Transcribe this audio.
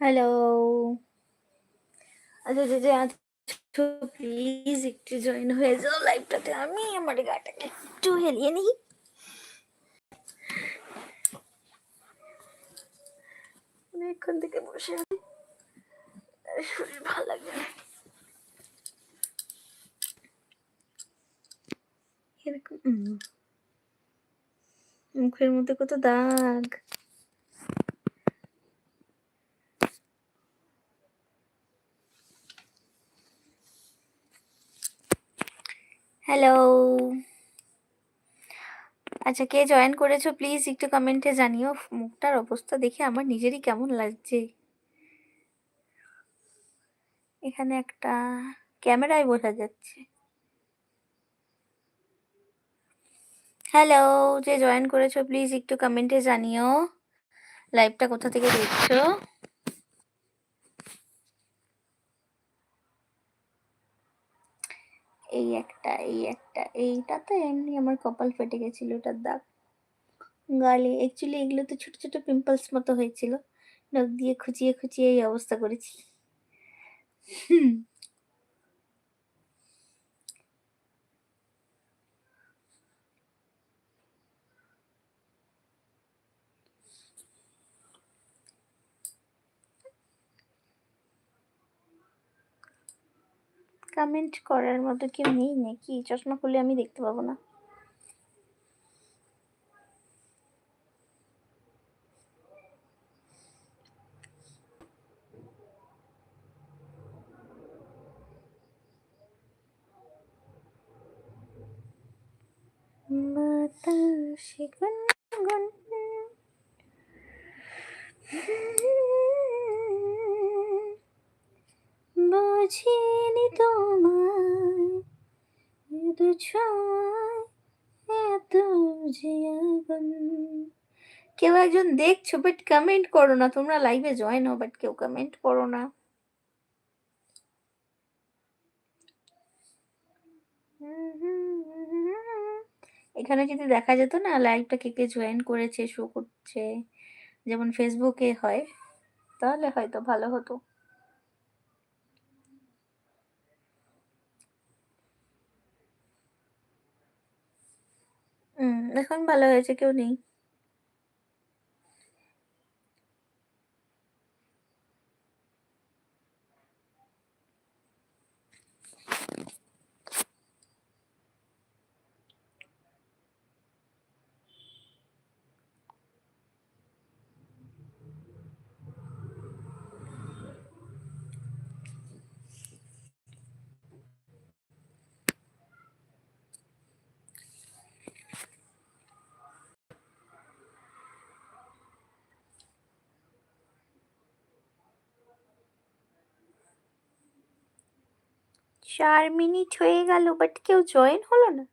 Hello আচ্ছা যে আছো প্লিজ একটু জয়েন হয়ে যাও লাইভটাতে আমি আমার গাটাকে একটু হেলিয়ে নিই। অনেকক্ষণ থেকে বসে আর শরীর ভালো লাগে না। মুখের মধ্যে কত দাগ। হ্যালো আচ্ছা কে জয়েন করেছ? প্লিজ একটু কমেন্টে জানিও। মুখটার অবস্থা দেখে আমার নিজেরই কেমন লাগছে। এখানে একটা ক্যামেরায় বোঝা যাচ্ছে। হ্যালো যে জয়েন করেছ প্লিজ একটু কমেন্টে জানিও। লাইভটা কোথা থেকে দেখছ? এই একটা এই একটা, এইটা তো এমনি আমার কপাল ফেটে গেছিল, ওটার দাগ। গালে অ্যাকচুয়ালি এগুলো তো ছোট ছোট পিম্পলস মতো হয়েছিল। নখ দিয়ে খুঁচিয়ে খুঁচিয়ে এই অবস্থা করেছি। হুম। কমেন্ট করার মতো কেউ নেই নাকি? চশমা খুলে আমি দেখতে পাবো না। বুঝিনি তোমায়? এত এত যে কেউ একজন দেখছ বাট কমেন্ট করো না। তোমরা লাইভে জয়েন হও বাট কেউ কমেন্ট করো না। এখানে যদি দেখা যেত না লাইভটা কে কে জয়েন করেছে শো করছে, যেমন ফেসবুকে হয়, তাহলে হয়তো ভালো হতো হুম এখন ভালো হয়েছে কেউ নেই। চার মিনিট হয়ে গেল বাট কেউ জয়েন হলো না।